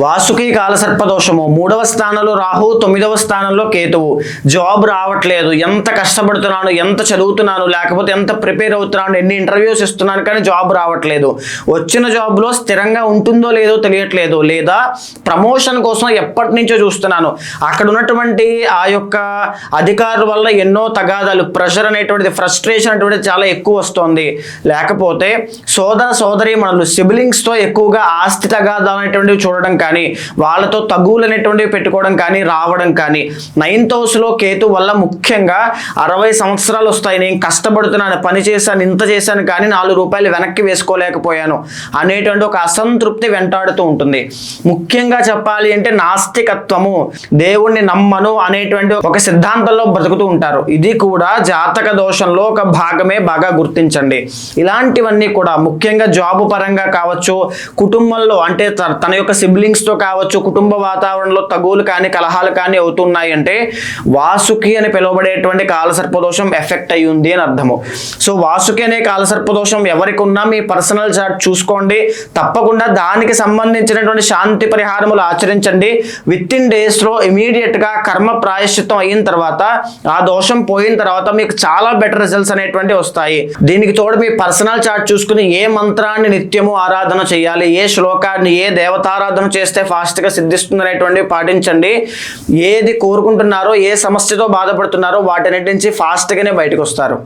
వాసుకి కాలసర్పదోషము. మూడవ స్థానంలో రాహు తొమ్మిదవ స్థానంలో కేతువు. జాబ్ రావట్లేదు. ఎంత కష్టపడుతున్నాను ఎంత చదువుతున్నాను లేకపోతే ఎంత ప్రిపేర్ అవుతున్నాను ఎన్ని ఇంటర్వ్యూస్ ఇస్తున్నాను కానీ జాబ్ రావట్లేదు. వచ్చిన జాబ్లో స్థిరంగా ఉంటుందో లేదో తెలియట్లేదు. లేదా ప్రమోషన్ కోసం ఎప్పటి నుంచో చూస్తున్నాను. అక్కడ ఉన్నటువంటి ఆ యొక్క అధికారుల వల్ల ఎన్నో తగాదాలు ప్రెషర్ అనేటువంటిది ఫ్రస్ట్రేషన్ అనేటువంటిది చాలా ఎక్కువ వస్తుంది. లేకపోతే సోదర సోదరి మనలు సిబ్లింగ్స్తో ఎక్కువగా ఆస్తి తగాదాలు అనేటువంటివి చూడడం కానీ వాళ్ళతో తగువులు అనేటువంటివి పెట్టుకోవడం కానీ రావడం కానీ నైన్త్ హౌస్లో కేతు వల్ల ముఖ్యంగా అరవై సంవత్సరాలు వస్తాయి. నేను కష్టపడుతున్నాను పని చేశాను ఇంత చేశాను కానీ నాలుగు రూపాయలు వెనక్కి వేసుకోలేకపోయాను అనేటువంటి ఒక అసంతృప్తి వెంటాడుతూ ఉంటుంది. ముఖ్యంగా చెప్పాలి అంటే నాస్తికత్వము దేవుణ్ణి నమ్మను అనేటువంటి ఒక సిద్ధాంతంలో బ్రతుకుతూ ఉంటారు. ఇది కూడా జాతక దోషంలో ఒక భాగమే బాగా గుర్తించండి. ఇలాంటివన్నీ కూడా ముఖ్యంగా జాబు పరంగా కావచ్చు కుటుంబంలో అంటే తన యొక్క సిబ్లింగ్స్తో కావచ్చు కుటుంబ వాతావరణంలో తగులు కానీ కలహాలు కానీ అవుతున్నాయి అంటే వాసుకి అని పిలువబడేటువంటి కాలసర్పదోషం ఎఫెక్ట్ అయ్యి ఉంది అని అర్థము. సో వాసుకి అనే కాలసర్పదోషం ఎవరికి ఉన్నా మీ పర్సనల్ చార్ట్ చూసుకోండి. తప్పకుండా దానికి సంబంధించినటువంటి శాంతి పరిహారములు ఆచరించండి. విత్ ఇన్ డేస్లో ఇమీడియట్గా కర్మ ప్రాయశ్చిత్తం అయిన తర్వాత ఆ దోషం పోయిన తర్వాత మీకు చాలా బెటర్ రిజల్ట్స్ అనేటువంటి వస్తాయి. దీనికి తోడు మీ పర్సనల్ చార్ట్ చూసుకుని ఏ మంత్రాన్ని నిత్యము ఆరాధన చేయాలి ఏ శ్లోకాన్ని ఏ దేవతారాధన చేస్తే ఫాస్ట్గా సిద్ధిస్తుంది అనేటువంటివి పాటించండి. ఏది కోరుకుంటున్నారో ఏ సమస్యతో బాధపడుతున్నారో వాటన్నిటి నుంచి ఫాస్ట్గానే బయటకు వస్తారు